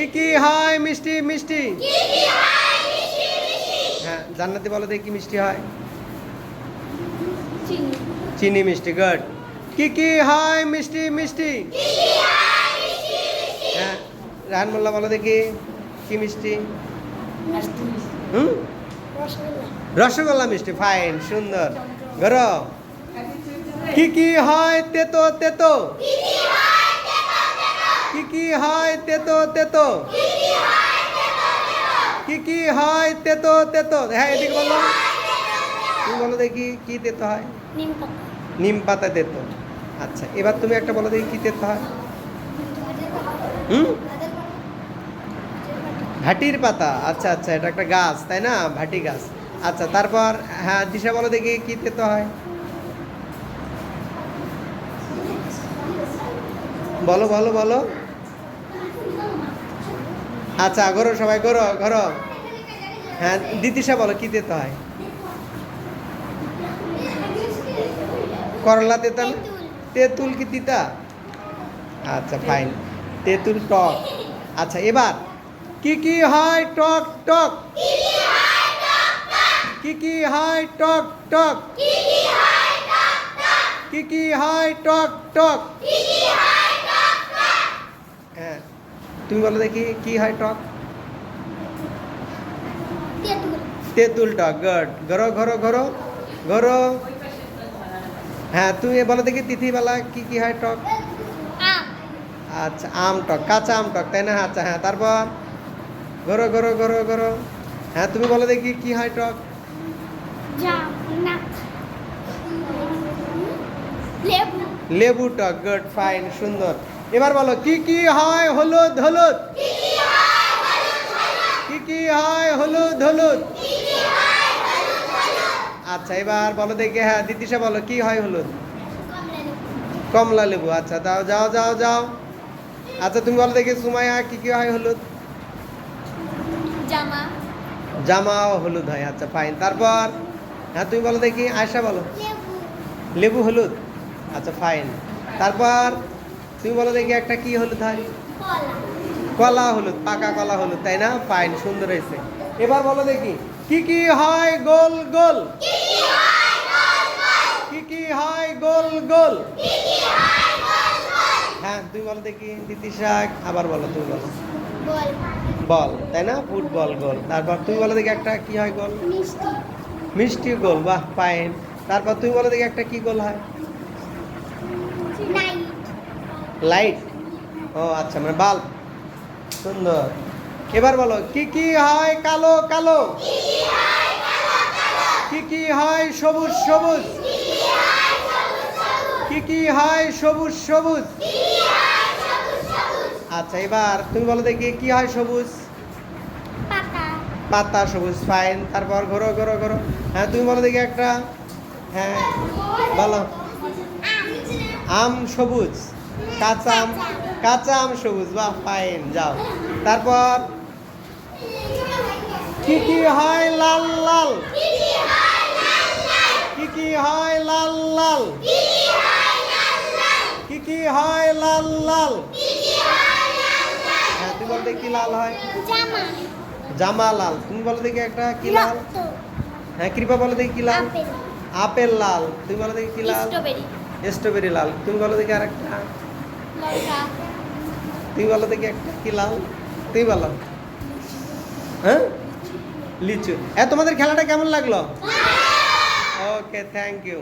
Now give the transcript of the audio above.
কি কি হয় মিষ্টি মিষ্টি? হ্যাঁ জান্নাতি বলো দেখি কি মিষ্টি হয়। চিনি। মিষ্টি গুড কি কি হয় মিষ্টি মিষ্টি? হ্যাঁ রাহান মোল্লা বলো দেখি কি মিষ্টি? হুম? রসগোল্লা। মিষ্টি ফাইন সুন্দর। গর কি কি হয় তেতো তেতো? কি কি হয় তেতো তেতো? কি কি হয় তেতো তেতো? হ্যাঁ এদিকে বলো। তুমি বলো দেখি কি তেতো হয়? নিম পাতা। তেতো। আচ্ছা এবার তুমি একটা বলো দেখি কি তেতো হয়? হুম? ভাটির পাতা। আচ্ছা আচ্ছা এটা একটা গাছ তাই না? ভাটি গাছ। আচ্ছা তারপর হ্যাঁ দিশা বলো দেখি কি তেতো হয়? বলো বলো বলো। আচ্ছা ঘরো সবাই, ঘরো ঘরো। হ্যাঁ দিতিশা বলো, কি তেতো হয়? করলা তেতা না? তেঁতুল কি তিতা আচ্ছা ফাইন তেঁতুল টক। আচ্ছা এবার, কি কি হয় টক টক? কি কি হয় টক টক? কি কি হয় টক টক? হ্যাঁ। তুমি বলো দেখি কি হয় টক? তেঁতুল টক গড ঘরো ঘরো ঘরো ঘরো। হ্যাঁ তুমি বলো দেখি তিথিবেলা কি কি হয় টক? আচ্ছা আম টক কাঁচা আম টক তাই না? আচ্ছা হ্যাঁ তারপর? গরো গরো গরো গরো হ্যাঁ তুমি বলো দেখি কি হয় টক? লেবু। লেবু টক গুড ফাইন সুন্দর। এবার বলো কি কি হয় হলুদ হলুদ? কি কি হয় হলুদ হলুদ? আচ্ছা এবার বলো দেখি হ্যাঁ দিদিশা বলো কি হয় হলুদ? কমলা লেবু। আচ্ছা দাও যাও যাও যাও। আচ্ছা তুমি বলো দেখি সুমাইয়া কি কি হয় হলুদ? জামা। জামাও হলুদ হয় আচ্ছা ফাইন তারপর হ্যাঁ তুমি বলো দেখি আয়সা বলো। লেবু। লেবু হলুদ? আচ্ছা ফাইন তারপর তুমি বলো দেখি একটা কি হলুদ হয়? কলা হলুদ পাকা কলা হলুদ তাই না? ফাইন সুন্দর হয়েছে। এবার বলো দেখি কি কি হয় গোল গোল? কি কি হয় গোল গোল? হ্যাঁ তুমি বলো দেখি দিতি শাক আবার বলো তুমি বলো। বল তাই না? Football goal. তারপর তুমি বলো দেখি একটা কি হয় গোল? মিষ্টি। মিষ্টি গোল বাহ ফাইন তারপর তুমি বলো দেখি একটা কি গোল হয়? লাইট ও আচ্ছা মানে বাল্ব সুন্দর। এবার বলো কি কি হয় কালো কালো? কি কি হয় সবুজ সবুজ? কি কি হয় সবুজ সবুজ? আচ্ছা এবার তুমি বলো দেখি কি হয় সবুজ? পাতা। পাতা সবুজ ফাইন তারপর ঘোরো ঘোরো ঘোরো। হ্যাঁ তুমি বলো দেখি একটা। হ্যাঁ বলো। আম সবুজ। কাঁচা আম কাঁচা আম সবুজ বা ফাইন যাও। তারপর কি কি হয় লাল লাল? কি কি হয় লাল লাল? কি কি হয় লাল লাল? হ্যাঁ তুমি বলো দেখি লাল হয়। জামা লাল। তুমি বলো দেখি একটা কি লাল? হ্যাঁ কৃপা বলো দেখি কি লাল? আপেল লাল। তুমি বলো দেখি কি লাল? স্ট্রবেরি। স্ট্রবেরি লাল। তুমি বলো দেখি আরেকটা। তুমি বলো দেখি একটা কি লাল? তুই বলো। হ্যাঁ? লিচু। হ্যাঁ তোমাদের খেলাটা কেমন লাগল? Okay thank you